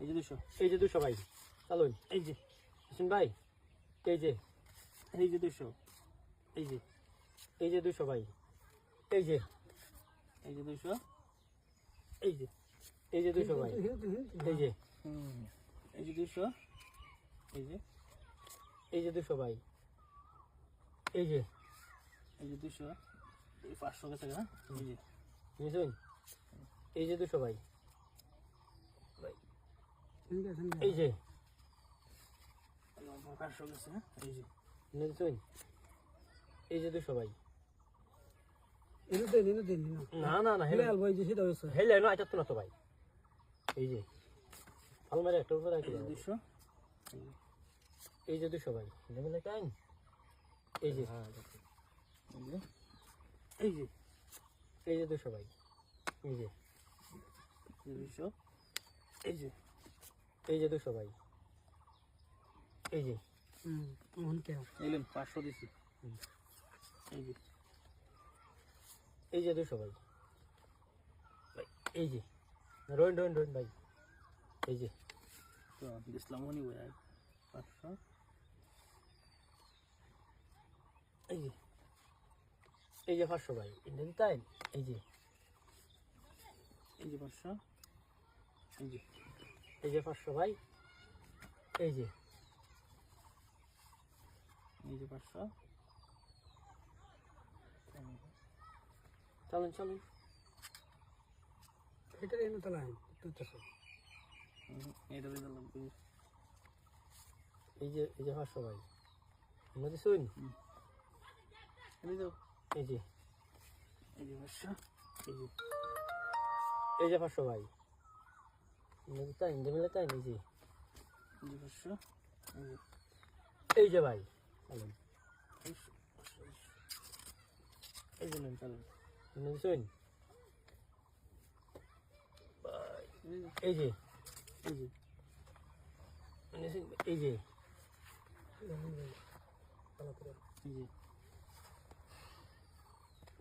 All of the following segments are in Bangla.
এই যে দুশো এই যে দুশো ভাই চালুন এই যে হোসেন ভাই এই যে এই যে দুশো এই যে এই যে দুশো ভাই এই যে এই যে দুশো এই যে এই যে দুশো ভাই এই যে এই যে দুশো এই যে এই যে দুশো ভাই এই যে এই যে দুশো এই পাঁচশো গা এই যে বুঝছেন এই যে দুশো ভাই এই যে। এই পাঁচশো এই যে এনে দেন না না না না হেলে হেলে আলবো এই যে সেটা হয়েছে। হেলে না আইতা তো না তো ভাই। এই যে। আলমারি একটা উপরে রাখি দুশো। এই যে দুশো ভাই। আইন এই যে। এই যে। এই যে দুশো ভাই। এই যে। এই যে দুশো। এই যে। এই যে দুশো ভাই। এই যে। হুম মন কে পাঁচশো দিছি। এই যে। এই যে দুশো ভাই। ভাই, এই যে। রোন রোন রোন ভাই। এই যে। তো দিসলাম উনি বই পাঁচশো। এই যে। এই যে পাঁচশো ভাই। ইন্ডিয়ান তাই এই যে। এই যে পাঁচশো। এই যে। এই যে পাঁচশো ভাই এই যে। এই যে পাঁচশো। চলুন চলুন। এটা এনে তো নাই এইটা দিয়ে দিলাম এই যে। এই যে পাঁচশো ভাই। আমাদের শুন এই যে। এই যে। এই যে পাঁচশো। এই যে। এই যে পাঁচশো ভাই। তাই মিলে তাই এই যে এই ভাই। এই যে নেন চলেন শুন এই যে এই যে এই যে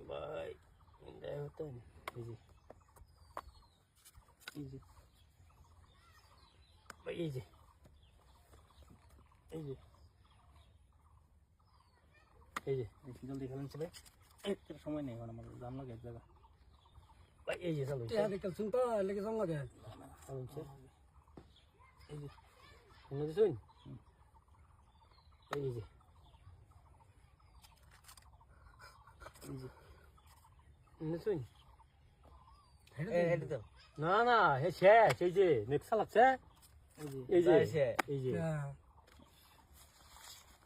ভাই এই যে এই যে এই যে। এই যে। এই যে। বেশি জলদি খেলেন ছেলে? একটা সময় নেই এখন আমার দাম লাগে এক জায়গা। ভাই এই যে চলুন টিয়া দেখল শুন তো লেগে জমা দে চলুন স্যার এই যে আমাদের শুন এই যে। এই যে। আমাদের শুন হেডে দে না না হে শেষ এই যে নেক্সট চালাচ্ছে এই যে এই যে হ্যাঁ।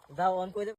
দাও অন করে